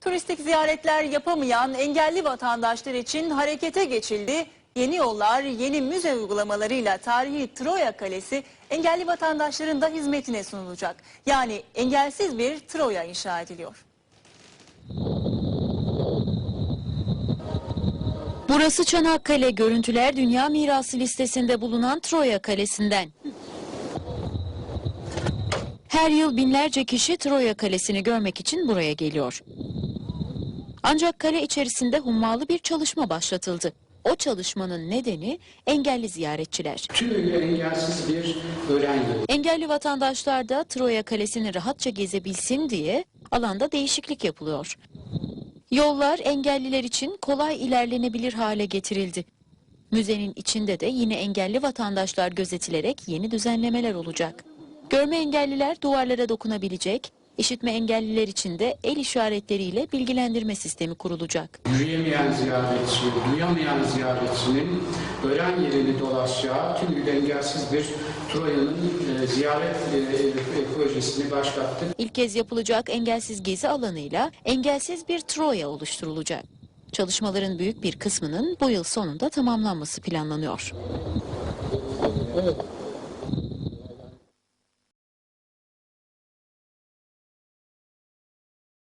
Turistik ziyaretler yapamayan engelli vatandaşlar için harekete geçildi. Yeni yollar, yeni müze uygulamalarıyla tarihi Troya Kalesi engelli vatandaşların da hizmetine sunulacak. Yani engelsiz bir Troya inşa ediliyor. Burası Çanakkale görüntüler Dünya Mirası listesinde bulunan Troya Kalesi'nden. Her yıl binlerce kişi Troya Kalesi'ni görmek için buraya geliyor. Ancak kale içerisinde hummalı bir çalışma başlatıldı. O çalışmanın nedeni engelli ziyaretçiler. Tümüyle engelsiz bir öğren yolu. Engelli vatandaşlar da Troya Kalesi'ni rahatça gezebilsin diye alanda değişiklik yapılıyor. Yollar engelliler için kolay ilerlenebilir hale getirildi. Müzenin içinde de yine engelli vatandaşlar gözetilerek yeni düzenlemeler olacak. Görme engelliler duvarlara dokunabilecek, işitme engelliler için de el işaretleriyle bilgilendirme sistemi kurulacak. Yürüyemeyen ziyaretçi, duyamayan ziyaretçinin öğren yerini dolaşacağı tümüyle engelsiz bir Troya'nın e, ziyaret e, e, projesini başlattık. İlk kez yapılacak engelsiz gezi alanıyla engelsiz bir Troya oluşturulacak. Çalışmaların büyük bir kısmının bu yıl sonunda tamamlanması planlanıyor.